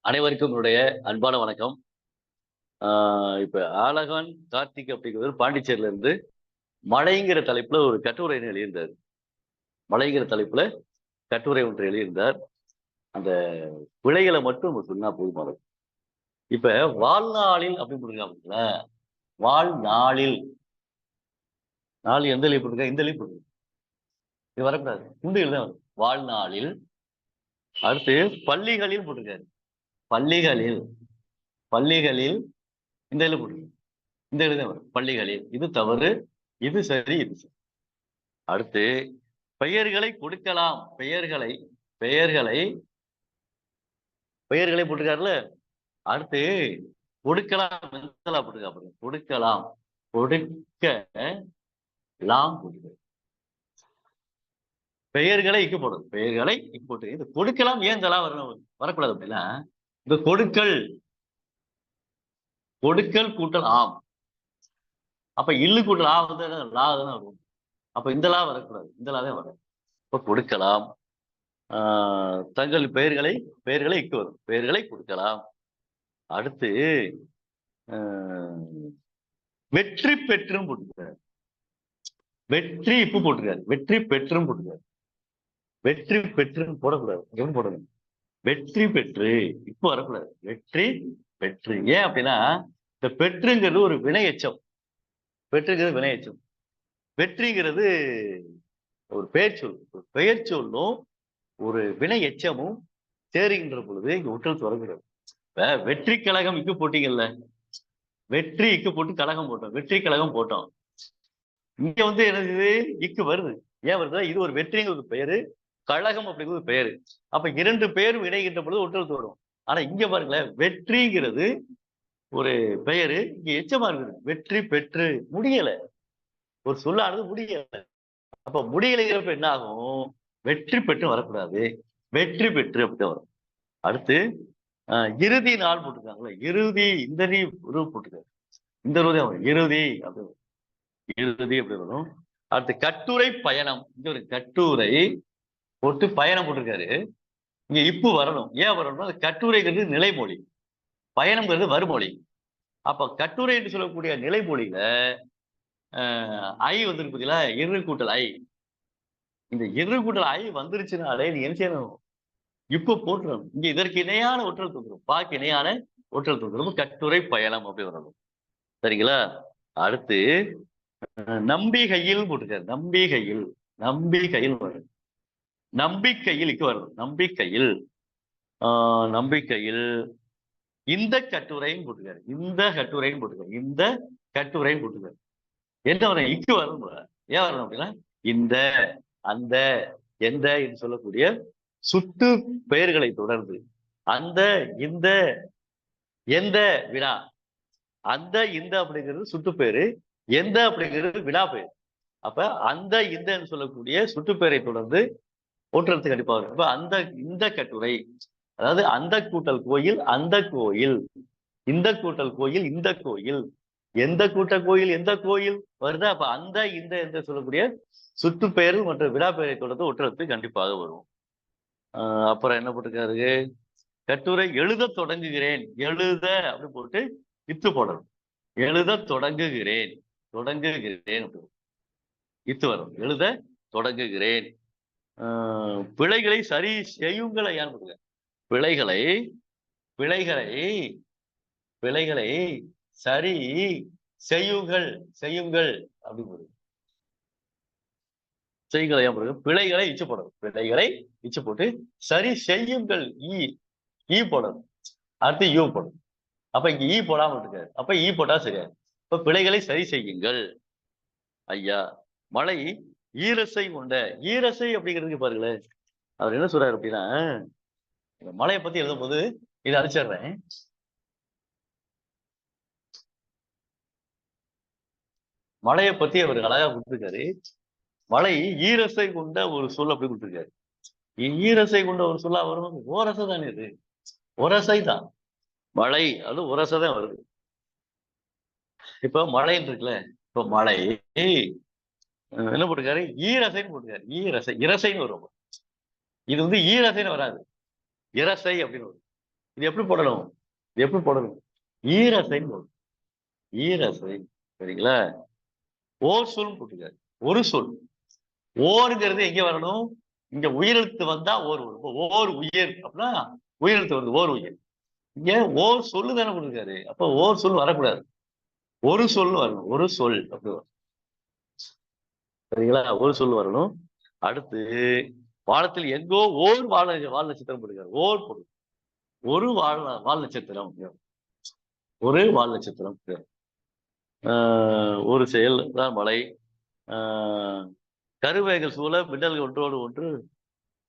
அனைவருக்கும் என்னுடைய அன்பான வணக்கம். ஆஹ் இப்ப ஆலகான் கார்த்திக் அப்படிங்கிறவர் பாண்டிச்சேரியில இருந்து மழைங்கிற தலைப்புல ஒரு கட்டுரை எழுதியிருந்தார். மழைங்கிற தலைப்புல கட்டுரை ஒன்று எழுதியிருந்தார். அந்த பிழைகளை மட்டும் நம்ம சொன்னா போதுமானது இப்ப வாழ்நாளில் அப்படின்னு போட்டிருக்காங்க வாழ்நாளில். நாள் எந்த லீவ் இருக்கா இந்த லீவ் போட்டிருக்கா இது வரக்கூடாது. இந்த வரும். வாழ்நாளில் அடுத்து பள்ளிகளில் போட்டிருக்காரு. பள்ளிகளில் பள்ளிகளில் இந்த இதில் போட்டிருக்காரு. இந்த எழுத வரும். பள்ளிகளில் இது தவறு இது சரி இது சரி. அடுத்து பெயர்களை கொடுக்கலாம். பெயர்களை பெயர்களை பெயர்களை போட்டிருக்காருல்ல அடுத்து கொடுக்கலாம். போட்டிருக்கா கொடுக்கலாம். கொடுக்க லாம் போட்டிருக்காரு. பெயர்களை இக்கு போடுறது. பெயர்களை இக்கு போட்டு இது கொடுக்கலாம் ஏன் இதெல்லாம் வரணும் வரக்கூடாது அப்படின்னா இந்த கொடுக்கல் கொடுக்கல் கூட்டல் ஆம். அப்ப இல்லு கூட்டல் ஆ வந்து லா தானே வரும். அப்ப இந்த லா வரக்கூடாது இந்த லா வரும் இப்ப கொடுக்கலாம். ஆஹ் தங்கள் பெயர்களை பெயர்களை இக்கு வரும். பெயர்களை கொடுக்கலாம். அடுத்து ஆஹ் வெற்றி பெற்றும் போட்டுக்கிறார். வெற்றி இப்போ போட்டுருக்காரு வெற்றி பெற்றும் போட்டுருக்காரு வெற்றி பெற்றுன்னு போடக்கூடாது. எப்படி போடணும். வெற்றி பெற்று இப்போ வரக்கூடாது. வெற்றி பெற்று. ஏன் அப்படின்னா இந்த பெற்றுங்கிறது ஒரு வினை எச்சம் பெற்றுங்கிறது வினை எச்சம் வெற்றிங்கிறது ஒரு பெயர்ச்சொல். ஒரு பெயர்ச்சொல்லும் ஒரு வினை எச்சமும் சேருகின்ற பொழுது இங்க உற்றல் தொடங்குகிறது வெற்றி கழகம் இக்கு போட்டீங்கல்ல? வெற்றி இக்கு போட்டு கழகம் போட்டோம். வெற்றி கழகம் போட்டோம். இங்க வந்து என்னது இக்கு வருது. ஏன் வருதா இது ஒரு வெற்றிங்கிறது பெயரு. கழகம் அப்படிங்கிறது பெயரு அப்ப இரண்டு பேரும் இணைகின்ற பொழுது ஒற்றெழுத்து வரும் ஆனா இங்க பாருங்களேன் வெற்றிங்கிறது ஒரு பெயரு. இங்க எச்சமா இருக்குது. வெற்றி பெற்று முடியல. ஒரு சொல்லானது முடியல. அப்ப முடியலைங்கிறப்ப என்ன ஆகும்? வெற்றி பெற்று வரக்கூடாது. வெற்றி பெற்று அப்படிதான் வரும். அடுத்து இறுதி நாள் போட்டிருக்காங்களே இறுதி இந்த நீ உருவ போட்டிருக்காரு. இந்த உருவம் வரும். இறுதி அப்படி வரும். இறுதி அப்படி வரும். அடுத்து கட்டுரை பயணம். இங்க ஒரு கட்டுரை போட்டு பயணம் போட்டிருக்காரு. இங்க இப்பு வரணும். ஏன் வரணும்னா அது கட்டுரைங்கிறது நிலைமொழி. பயணம்ங்கிறது வருமொழி. அப்ப கட்டுரை என்று சொல்லக்கூடிய நிலைமொழியில ஐ வந்திருக்கு பார்த்தீங்களா இரு கூட்டல் ஐ. இந்த இரு கூட்டல் ஐ வந்துருச்சுனாலே நீ என்ன செய்யணும்? இப்ப போட்டுறணும் இங்க இதற்கு இணையான ஒற்றல் தந்துடும் பாக்கு இணையான ஒற்றல் தந்துடும் கட்டுரை பயணம் அப்படி வரணும். சரிங்களா? அடுத்து நம்பிகையில் நம்பிக்கையில் நம்பிகையில். நம்பிக்கையில் நம்பிக்கையில் வரும் நம்பிக்கையில் இக்கு வருது நம்பிக்கையில் ஆஹ் நம்பிக்கையில் இந்த கட்டுரையும் போட்டுக்காரு. இந்த கட்டுரையும் போட்டுக்காரு. இந்த கட்டுரையும் போட்டுக்காரு. என்ன வரும் இக்கு வரும் ஏன் வரணும் அப்படின்னா இந்த அந்த எந்த என்று சொல்லக்கூடிய சுட்டு பெயர்களை தொடர்ந்து அந்த இந்த எந்த வினா அந்த இந்த அப்படிங்கிறது சுட்டு பெயரு எந்த அப்படிங்கிறது வினா பெயர். அப்ப அந்த இந்த சொல்லக்கூடிய சுட்டு பெயரை தொடர்ந்து ஒற்றெழுத்து கண்டிப்பா வரும். அப்ப அந்த இந்த கட்டுரை அதாவது அந்த கூட்டல் கோயில் அந்த கோயில் இந்த கூட்டல் கோயில் இந்த கோயில் எந்த கூட்ட கோயில் எந்த கோயில் வருது? அப்ப அந்த இந்த என்று சொல்லக்கூடிய சுத்து பெயர் மற்றும் விழா பெயரை தொடர்ந்து ஒற்றத்து கண்டிப்பாக வரும் அப்புறம் என்ன போட்டிருக்காரு? கட்டுரை எழுத தொடங்குகிறேன் எழுத அப்படி போட்டு இத்து போடணும். எழுத தொடங்குகிறேன் தொடங்குகிறேன் அப்படி இத்து வரும் எழுத தொடங்குகிறேன். பிழைகளை சரி செய்யுங்கள் ஐயான்னு பிழைகளை பிழைகளை பிழைகளை சரி செய்யுங்கள் செய்யுங்கள் அப்படின்னு செய்யுங்கள் ஐயா பிழைகளை இச்சு போடணும். பிழைகளை இச்சு போட்டு சரி செய்யுங்கள். ஈ ஈ போடணும். அடுத்து யூ போடணும். அப்ப இங்க ஈ போடாம இருக்காரு அப்ப ஈ போட்டா சரியா இப்ப பிழைகளை சரி செய்யுங்கள் ஐயா. மழை ஈரசை கொண்ட ஈரசை அப்படிங்கிறதுக்கு பாருங்களேன். அவர் என்ன சொல்றாரு அப்படின்னா இந்த பத்தி எழுதும் போது இதை அழிச்சிடுறேன் மலையை பத்தி அவர் அழகா கொடுத்துருக்காரு. மலை ஈரசை கொண்ட ஒரு சொல் அப்படி கொடுத்துருக்காரு. ஈரசை கொண்ட ஒரு சொல்லா வரும். ஓரசை தானே இது. ஒரசை தான். மழை அது உரசை தான் வருது. இப்ப மழைன்னு இருக்குல்ல. இப்ப மழை என்ன போட்டிருக்காரு? ஈரசைன்னு போட்டிருக்காரு. ஈரசை இரசைன்னு வரும். இது வந்து ஈரசைன்னு வராது. இரசை அப்படின்னு வரும். இது எப்படி போடணும்? இது எப்படி போடணும்? ஈரசைன்னு போடணும். ஈரசை சரிங்களா? ஓர் சொல் போட்டிருக்காரு. ஒரு சொல். ஓருங்கிறது எங்க வரணும்? இங்க உயிரெழுத்து வந்தா ஓர் வரும். ஓர் உயிர் அப்படின்னா உயிரெழுத்து வருது. ஓர் உயிர். இங்க ஓர் சொல்லு தானே கொடுக்காரு அப்ப ஓர் சொல் வரக்கூடாது. ஒரு சொல் வரணும். ஒரு சொல் அப்படி வரும். சரிங்களா? ஒரு சொல் வரணும். அடுத்து வானத்தில் எங்கோ ஓர் வாழ வால் நட்சத்திரம் போடுகிறார். ஓர் பொருள். ஒரு வால் வால் நட்சத்திரம். ஒரே வால் நட்சத்திரம். ஆஹ் ஒரு செயல் தான் மலை ஆஹ் கருவேகல் சூழ மின்னல்கள் ஒன்றோடு ஒன்று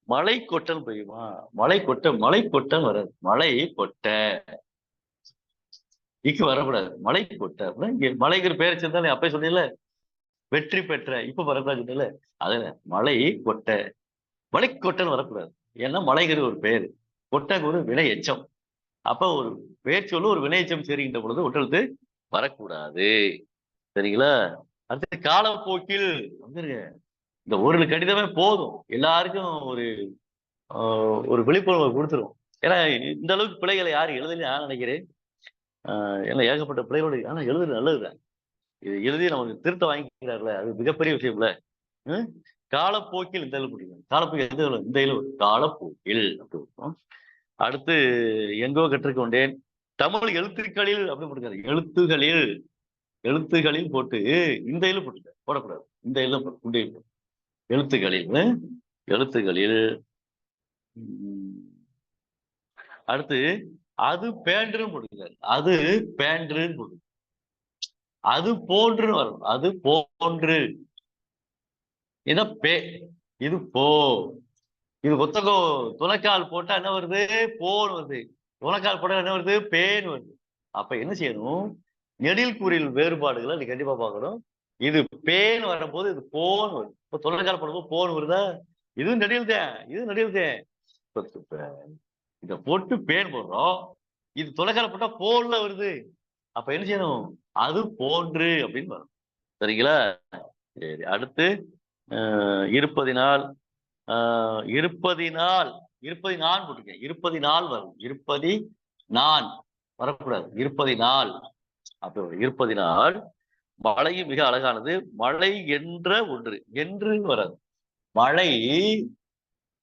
மலை கொட்டன் பெய்யுமா? மலை கொட்ட மலை கொட்டன் வராது. மலை கொட்ட. இக்கு வரக்கூடாது. மலை கொட்ட. அப்படின்னா இங்க மலைங்கிற பேர் வச்சிருந்தாலே அப்பயே சொன்னீங்கல்ல வெற்றி பெற்ற இப்ப வரக்கூடாது சொன்னீங்கல்ல அதுல மலை கொட்டை மலை கொட்டைன்னு வரக்கூடாது. ஏன்னா மலைங்கிறது ஒரு பேர். கொட்டங்க ஒரு வினை எச்சம். அப்ப ஒரு பேர் சொல்லு ஒரு வினை எச்சம் சேருகின்ற பொழுது ஒட்டெழுத்து வரக்கூடாது. சரிங்களா? அடுத்து காலப்போக்கில் வந்துருங்க. இந்த ஒரு கடிதமே போதும். எல்லாருக்கும் ஒரு ஒரு விழிப்புணர்வை கொடுத்துரும். ஏன்னா இந்த அளவுக்கு பிழைகளை யாரு எழுதலைன்னு நான் நினைக்கிறேன். ஏன்னா ஏகப்பட்ட பிள்ளைகளோட ஆனா எழுதுறது நல்லதுதான். இது எழுதி நமக்கு திருத்த வாங்கிக்கிறார்ல அது மிகப்பெரிய விஷயம்ல. காலப்போக்கில் இந்த எழு முடியும் காலப்போக்கில் எந்த இந்த எழு காலப்போக்கில் அப்படி அடுத்து எங்கோ கற்றுக்கொண்டேன். தமிழ் எழுத்துக்களில் அப்படி போட்டுக்காரு எழுத்துகளில் எழுத்துகளில் போட்டு இந்த எழு போட்டுக்க போடக்கூடாது. இந்த எழு இந்த எழுத்துகளில் எழுத்துகளில். அடுத்து அது பேண்டுன்னு போட்டுக்கிறாரு அது பேண்டுன்னு போட்டு அது போன்றுன்னு வரும். அது போன்று. இதான் பே இது போ. இது புத்தகம் துணைக்கால் போட்டா என்ன வருது? போன்னு வருது. துணைக்கால் போட்டா என்ன வருது? பேன்னு வருது. அப்ப என்ன செய்யணும்? நெடில் கூறில் வேறுபாடுகளை நீ கண்டிப்பா பார்க்கணும். இது பேன் வரும்போது இது போன் வருது. இப்ப துணைக்கால் போடும்போது போன் வருதா? இதுவும் நெடில் தான். இது நெடில் தான். இப்ப இத போட்டு பேன் போடுறோம். இது தொலைக்கால போட்டா போன்ல வருது. அப்ப என்ன செய்யணும்? அது போன்று அப்படின்னு வரும். சரிங்களா? சரி அடுத்து இருப்பதினால் இருப்பதினால் ஆஹ், இருப்பதினால் போட்டிருக்கேன். இருப்பதி நாள் வரும். இருப்பதி நான் வரக்கூடாது. இருப்பதி நாள் அப்படி வரும். இருப்பதினால் மழையும் மிக அழகானது. மழை என்ற ஒன்று. என்று வராது. மழை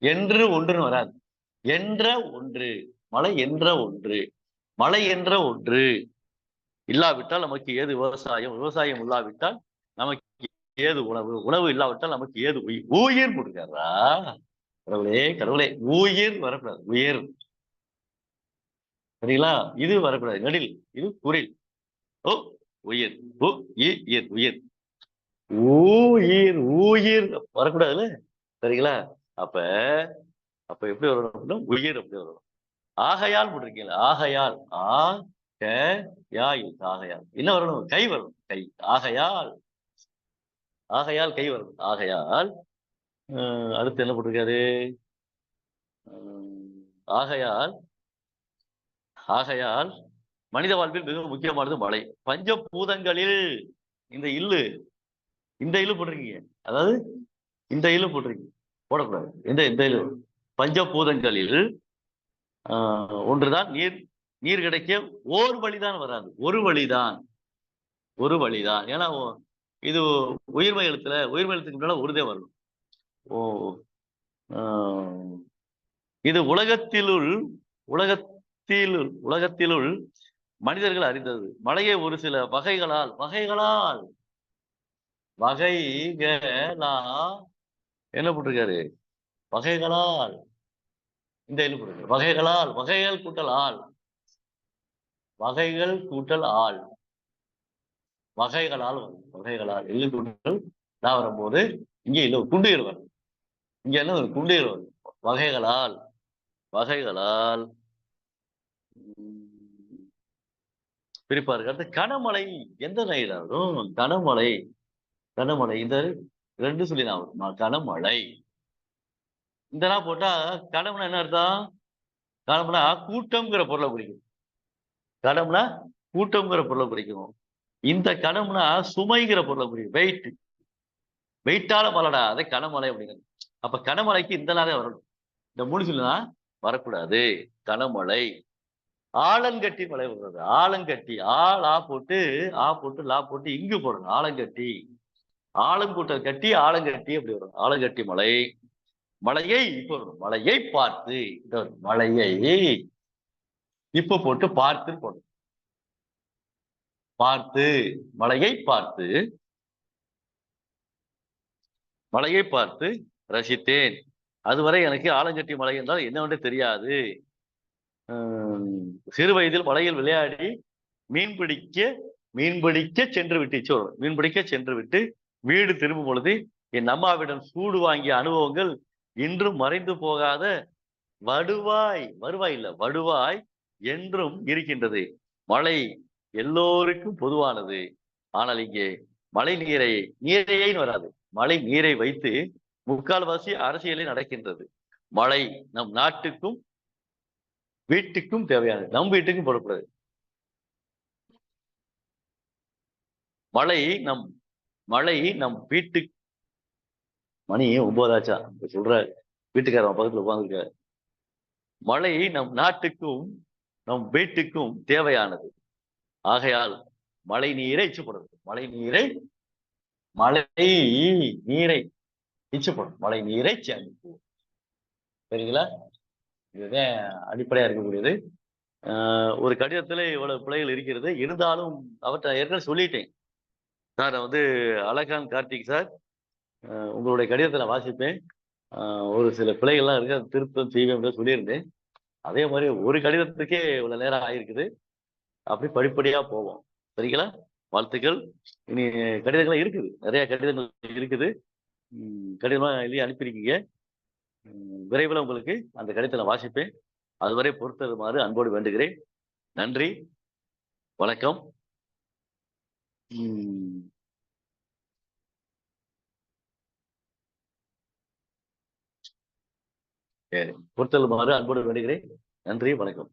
என்று ஒன்றுன்னு வராது. என்ற ஒன்று. மழை என்ற ஒன்று. மழை என்ற ஒன்று. இல்லாவிட்டால் நமக்கு ஏது விவசாயம்? விவசாயம் இல்லாவிட்டால் நமக்கு ஏது உணவு? உணவு இல்லாவிட்டால் நமக்கு ஏது உயிர் உயிர் போட்டுக்காரா கடவுளே கடவுளே உயிர் வரக்கூடாது. உயிர். சரிங்களா? இது வரக்கூடாது. நடில். இது குரில். ஓ உயிர். உ உயிர். உயிர் ஊயிர் ஊயிர் வரக்கூடாதுல்ல? சரிங்களா? அப்ப அப்ப எப்படி வரணும் அப்படின்னா உயிர் அப்படி வரணும். ஆகையால் போட்டிருக்கீங்களா ஆகையால். ஆ யாய் ஆகையால் என்ன வரணும்? கை வரணும். கை. ஆகையால். ஆகையால் கை வரணும். ஆகையால் அடுத்து என்ன போட்டிருக்காரு? ஆகையால் ஆகையால் மனித வாழ்வில் மிக முக்கியமானது மழை. பஞ்சபூதங்களில் இந்த இல்லு இந்த இல்லு போட்டிருக்கீங்க. அதாவது இந்த இல்லு போட்டிருக்கீங்க. போடக்கூடாது. இந்த இந்த இல்லு. பஞ்சபூதங்களில் ஆஹ், ஒன்றுதான் நீர் நீர் கிடைக்க ஓர் வழிதான் வராது. ஒரு வழிதான். ஒரு வழிதான். ஏன்னா ஓ- இது உயிர்மை எழுத்துல உயிர்மை எழுத்துக்கு முன்னால ஒருதே வரணும். ஓ ஆஹ், இது உலகத்திலுள் உலகத்திலுள் உலகத்திலுள் மனிதர்கள் அறிந்தது. மழையை ஒரு சில வகைகளால் வகைகளால் வகைகளா என்ன போட்டிருக்காரு? வகைகளால். இந்த என்ன போட்டிருக்காரு? வகைகளால் வகைகள் கூட்டல் ஆள் வகைகள் கூட்டல் ஆள். வகைகளால் வரும். வகைகளால் எள்ளு கூட்டல். நான் வரும்போது இங்க இல்ல குண்டுகள் வரும். இங்க என்ன ஒரு குண்டுகள் வரும். வகைகளால். வகைகளால். உம், பிரிப்பார்கள். அடுத்து கனமழை. எந்த நைல வரும்? கனமழை. கனமழை. இந்த ரெண்டு சொல்லி நான் வரும். கனமழை. இந்த போட்டா கனமுனை என்ன அர்த்தம்? கனம்னா கூட்டம்ங்கிற பொருளை குறிக்கும். கடம்னா கூட்டம்ங்கிற பொருளை குறிக்கும். இந்த கடம்னா சுமைங்கிற பொருளை குறிக்கும். வெயிட் வெயிட்டால மலடா. அதை கனமலை அப்படிங்கிறது. அப்ப கனமலைக்கு இந்த நாளே வரணும். இந்த மூணு வரக்கூடாது. கனமலை. ஆலங்கட்டி மலை வருது ஆலங்கட்டி. ஆள் ஆ போட்டு ஆ போட்டு லா போட்டு இங்கு போடணும். ஆலங்கட்டி. ஆலங்கூட்டல் கட்டி ஆலங்கட்டி அப்படி வரும். ஆலங்கட்டி மலை. மலையை இப்ப வரும். மலையை பார்த்து. இந்த மலையை இப்ப போட்டு பார்த்து போடும் பார்த்து மலையை பார்த்து. மலையை பார்த்து ரசித்தேன். அதுவரை எனக்கு ஆலங்கட்டி மலை என்றால் என்னவென்று தெரியாது. சிறு வயதில் மலையில் விளையாடி மீன் பிடிக்க மீன் பிடிக்க சென்று விட்டு சொல்றேன் மீன் பிடிக்க சென்று விட்டு வீடு திரும்பும் பொழுது என் அம்மாவிடம் சூடு வாங்கிய அனுபவங்கள் இன்றும் மறைந்து போகாத. வடுவாய் வருவாய் இல்ல வடுவாய் என்றும் இருக்கின்றது. மழை எல்லோருக்கும் பொதுவானது. ஆனால் இங்கே மழை நீரை நீரையேன்னு வராது? மழை நீரை வைத்து முக்கால்வாசி அரசியலில் நடக்கின்றது. மழை நம் நாட்டுக்கும் வீட்டுக்கும் தேவையானது. நம் வீட்டுக்கும் போடக்கூடாது மழை நம் மழை நம் வீட்டு மணி ஒன்பதாச்சா சொல்ற வீட்டுக்காரன் பக்கத்துல உட்காந்துருக்க மழை நம் நாட்டுக்கும் நம் வீட்டுக்கும் தேவையானது. ஆகையால் மழை நீரை இச்சுப்படுது மழை நீரை மழை நீரை இச்சுப்படும் மழை நீரை சேமிப்பு சரிங்களா இதுதான் அடிப்படையா இருக்கக்கூடியது. ஒரு கடிதத்துல இவ்வளவு பிழைகள் இருக்கிறது. இருந்தாலும் அவற்றை ஏற்கனவே சொல்லிட்டேன். சார் நான் வந்து அலகான் கார்த்திக் சார். உங்களுடைய கடிதத்தை நான் வாசிப்பேன். ஒரு சில பிழைகள்லாம் இருக்கு. திருத்தம் செய்வேன் அப்படின்னு சொல்லியிருந்தேன். அதே மாதிரி ஒரு கடிதத்துக்கே இவ்வளவு நேரம் ஆயிருக்குது. அப்படி படிப்படியா போவோம். சரிங்களா? வாழ்த்துக்கள். இனி கடிதங்கள் இருக்குது. நிறைய கடிதங்கள் இருக்குது. கடிதமா எழுதி அனுப்பியிருக்கீங்க. விரைவில் உங்களுக்கு அந்த கடிதத்தை நான் வாசிப்பேன். அதுவரை பொறுத்தருமாறு அன்போடு வேண்டுகிறேன். நன்றி. வணக்கம். பொறுத்தல் சரி அன்போடு வேண்டுகிறேன். நன்றி வணக்கம்.